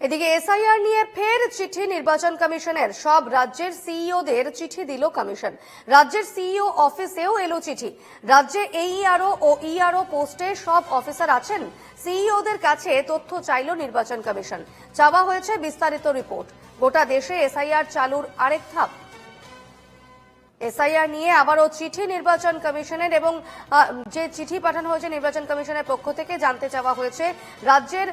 এদিকে এসআইআর নিয়ে ফের চিঠি নির্বাচন কমিশনের। সব রাজ্যের সিইওদের চিঠি দিল কমিশন। রাজ্যের সিইও অফিসেও এলো চিঠি। রাজ্যে এইআরও ও ইআরও পোস্টে সব অফিসার আছেন। সিইওদের কাছে তথ্য চাইল নির্বাচন কমিশন। চাওয়া হয়েছে বিস্তারিত রিপোর্ট। গোটা দেশে এসআইআর চালুর আরেক ধাপ। এসআইআর নিয়ে আবারও চিঠি নির্বাচন কমিশনের এবং যে চিঠি পাঠানো হয়েছে নির্বাচন কমিশনের পক্ষ থেকে জানতে চাওয়া হয়েছে, রাজ্যের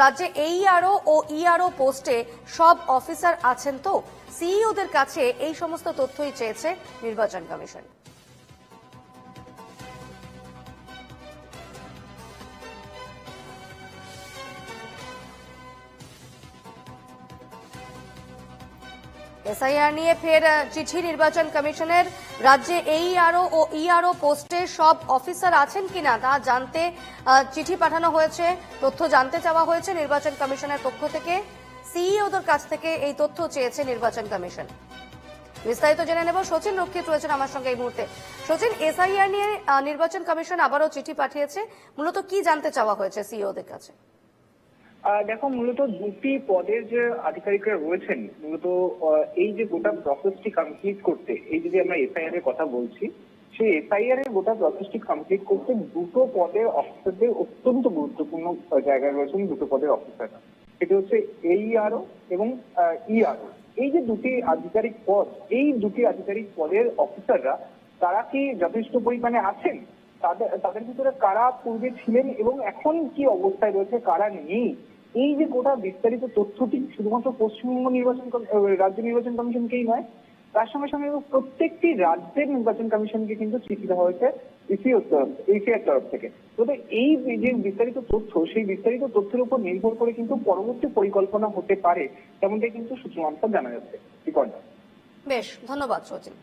রাজ্যে এইআরও ও ইআরও পোস্টে সব অফিসার আছেন তো? সিইওদের কাছে এই সমস্ত তথ্যই চেয়েছে নির্বাচন কমিশন। এসআইআর নিয়ে ফের চিঠি নির্বাচন কমিশনের। রাজ্যে এইআরও ও ইআরও পোস্টে সব অফিসার আছেন কিনা তা জানতে চিঠি পাঠানো হয়েছে, তথ্য জানতে চাওয়া হয়েছে নির্বাচন কমিশনের পক্ষ থেকে। সিইওদের কাছ থেকে এই তথ্য চেয়েছে নির্বাচন কমিশন। বিস্তারিত জেনে নেব, সচিন রক্ষিত রয়েছেন আমার সঙ্গে এই মুহূর্তে। সচিন, এসআইআর নিয়ে নির্বাচন কমিশন আবারও চিঠি পাঠিয়েছে। মূলত কি জানতে চাওয়া হয়েছে সিইওদের কাছে? দেখো, মূলত দুটি পদের যে আধিকারিকরা রয়েছেন, মূলত এই যে গোটা প্রসেসটি কমপ্লিট করতে, এই যদি আমরা এসআইআর এর কথা বলছি, সেই এসআইআর এর গোটা প্রসেসটি কমপ্লিট করতে দুটো পদের অফিসারদের অত্যন্ত গুরুত্বপূর্ণ জায়গায় রয়েছেন দুটো পদের অফিসাররা সেটি হচ্ছে এইআরও এবং ইআরও এই যে দুটি আধিকারিক পদ, এই দুটি আধিকারিক পদের অফিসাররা তারা কি যথেষ্ট পরিমাণে আছেন? তাদের তাদের ভিতরে কারা পূর্বে ছিলেন এবং এখন কি অবস্থায় রয়েছে, কারা নেই? এই যে গোটা বিস্তারিত তথ্যটি শুধুমাত্র পশ্চিমবঙ্গ নির্বাচন রাজ্য নির্বাচন কমিশনকেই নয়, তার সঙ্গে সঙ্গে প্রত্যেকটি রাজ্যের নির্বাচন কমিশনকে কিন্তু চিঠি দেওয়া হয়েছে ইসিওর তরফ এশিয়ার তরফ থেকে। তবে এই যে বিস্তারিত তথ্য, সেই বিস্তারিত তথ্যের উপর নির্ভর করে কিন্তু পরবর্তী পরিকল্পনা হতে পারে, তেমনটাই কিন্তু সূত্র জানা যাচ্ছে। বেশ, ধন্যবাদ, সচিন।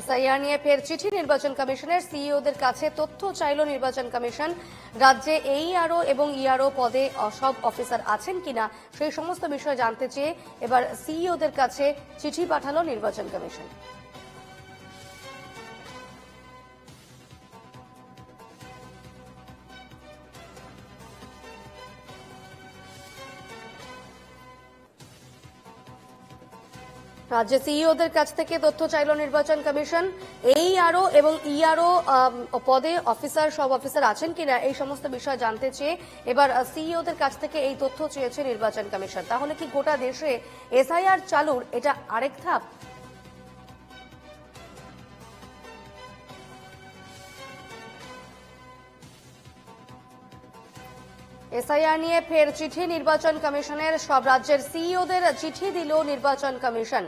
এসআইআর নিয়ে ফের চিঠি নির্বাচন কমিশনের সিইওদের কাছে তথ্য চাইল নির্বাচন কমিশন। রাজ্যে এইআরও এবং ইআরও পদে সব অফিসার আছেন কিনা সেই সমস্ত বিষয় জানতে চেয়ে এবার সিইওদের কাছে চিঠি পাঠালো নির্বাচন কমিশন। রাজ্যে সিইওদের কাছ থেকে তথ্য চাইল নির্বাচন কমিশন। এই আরও এবং ইআরও পদে অফিসার, সব অফিসার আছেন কিনা এই সমস্ত বিষয় জানতে চেয়ে এবার সিইওদের কাছ থেকে এই তথ্য চেয়েছে নির্বাচন কমিশন। তাহলে কি গোটা দেশে এসআইআর চালুর এটা আরেক ধাপ? এসআইআর নিয়ে ফের চিঠি নির্বাচন কমিশনের। সব রাজ্যের সিইওদের চিঠি দিল নির্বাচন কমিশন।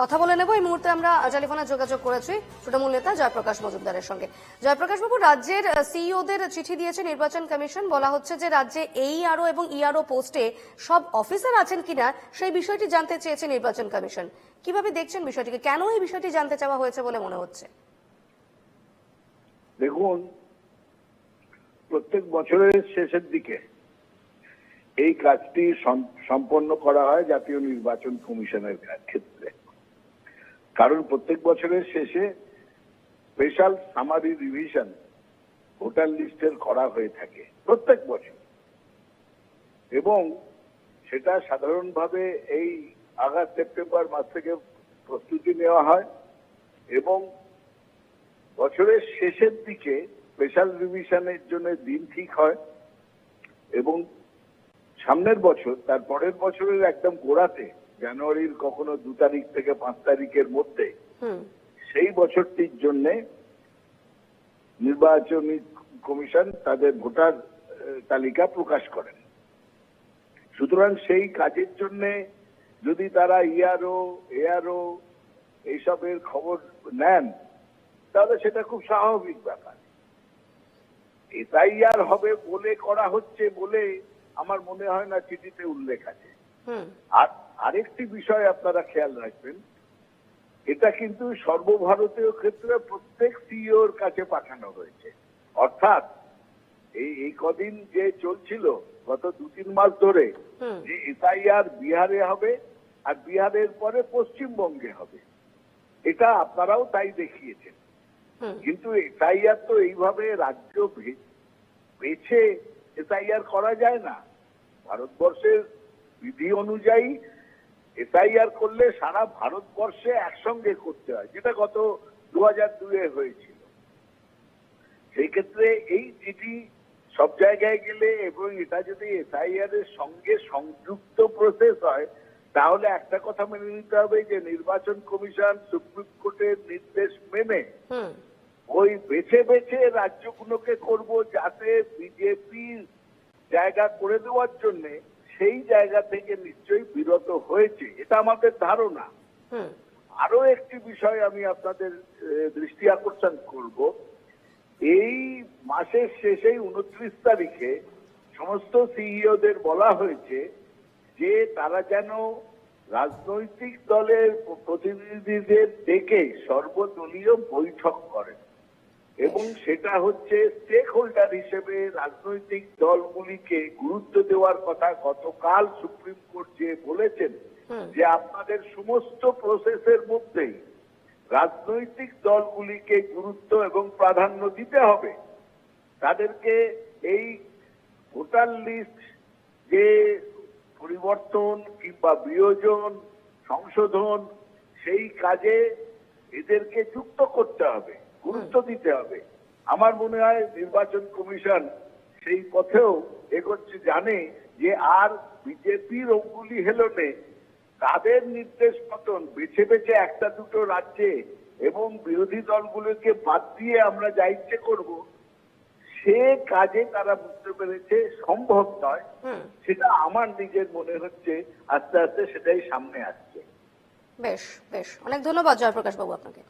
কথা বলে নেব। এই মুহূর্তে আমরা টেলিফোনে যোগাযোগ করেছি তৃণমূল নেতা জয়প্রকাশ মজুমদারের সঙ্গে। জয়প্রকাশ বাবু, রাজ্যের সিইওদের চিঠি দিয়েছে নির্বাচন কমিশন। বলা হচ্ছে যে রাজ্যে এই আরও এবং ইআরও পোস্টে সব অফিসার আছেন কিনা সেই বিষয়টি জানতে চেয়েছে নির্বাচন কমিশন। কীভাবে দেখছেন বিষয়টিকে? কেন এই বিষয়টি জানতে চাওয়া হয়েছে বলে মনে হচ্ছে? দেখুন, প্রত্যেক বছরের শেষের দিকে এই কাজটি সম- সম্পন্ন করা হয় জাতীয় নির্বাচন কমিশনের ক্ষেত্রে। কারণ প্রত্যেক বছরের শেষে স্পেশাল সামারি রিভিশন ভোটার লিস্টের করা হয়ে থাকে প্রত্যেক বছর। এবং সেটা সাধারণভাবে এই আগস্ট, সেপ্টেম্বর মাস থেকে প্রস্তুতি নেওয়া হয় এবং বছরের শেষের দিকে স্পেশাল রিভিশনের জন্য দিন ঠিক হয় এবং সামনের বছর, তার পরের বছরের একদম গোড়াতে জানুয়ারির কখনো দু তারিখ থেকে পাঁচ তারিখের মধ্যে সেই বছরটির জন্য নির্বাচনী কমিশন তাদের ভোটার তালিকা প্রকাশ করেন। সুতরাং সেই কাজের জন্য যদি তারা ইয়ারও এআরও এইসবের খবর নেন তাহলে সেটা খুব স্বাভাবিক ব্যাপার। এটাই আর হবে বলে করা হচ্ছে বলে আমার মনে হয় না চিঠিতে উল্লেখ আছে। আর আরেকটি বিষয় আপনারা খেয়াল রাখবেন এটা কিন্তু সর্বভারতীয় ক্ষেত্রে প্রত্যেক সিইওর কাছে পাঠানো হয়েছে। অর্থাৎ এই এই কদিন যে চলছিল গত দু তিন মাস ধরে যে এসআইআর বিহারে হবে আর বিহারের পরে পশ্চিমবঙ্গে হবে। এটা আপনারাও তাই দেখিয়েছেন। কিন্তু এসআইআর তো এইভাবে রাজ্য বেছে এসআইআর করা যায় না। ভারতবর্ষের বিধি অনুযায়ী এসআইআর করলে সারা ভারতবর্ষে একসঙ্গে করতে হয় যেটা গত দু হাজার দুয়ে হয়েছিল। সেই ক্ষেত্রে এই চিঠি সব জায়গায় গেলে এবং এটা যদি এসআইআর এর সঙ্গে সংযুক্ত প্রসেস হয় তাহলে একটা কথা মেনে নিতে হবে যে নির্বাচন কমিশন সুপ্রিম কোর্টের নির্দেশ মেনে হুম। ওই বেছে বেছে রাজ্যগুলোকে করব যাতে বিজেপি জায়গা করে দেওয়ার জন্য সেই জায়গা থেকে নিশ্চয়ই বিরত হয়েছে এটা আমাদের ধারণা। আরও একটি বিষয় আমি আপনাদের দৃষ্টি আকর্ষণ করব। এই মাসের শেষেই উনত্রিশ তারিখে সমস্ত সিইওদের বলা হয়েছে যে তারা যেন রাজনৈতিক দলের প্রতিনিধিদের ডেকে সর্বদলীয় বৈঠক করেন। এবং সেটা হচ্ছে স্টেক হোল্ডার হিসেবে রাজনৈতিক দলগুলিকে গুরুত্ব দেওয়ার কথা গতকাল সুপ্রিম কোর্ট যে বলেছেন যে আপনাদের সমস্ত প্রসেসের মধ্যেই রাজনৈতিক দলগুলিকে গুরুত্ব এবং প্রাধান্য দিতে হবে। তাদেরকে এই ভোটার লিস্ট যে পরিবর্তন কিংবা বিয়োজন সংশোধন সেই কাজে এদেরকে যুক্ত করতে হবে। গুরুত্ব দিতে হবে। আমার মনে হয় নির্বাচন কমিশন সেই পথেও এগোচ্ছে জানে যে আর বিজেপির অঙ্গুলি হেলনে তাদের নির্দেশ মতন বেছে বেছে একটা দুটো রাজ্যে এবং বিরোধী দলগুলোকে বাদ দিয়ে আমরা যা ইচ্ছে করব সে কাজে তারা বুঝতে পেরেছে সম্ভব নয়। সেটা আমার নিজের মনে হচ্ছে আস্তে আস্তে সেটাই সামনে আসছে। বেশ বেশ। অনেক ধন্যবাদ জয়প্রকাশ বাবু আপনাকে।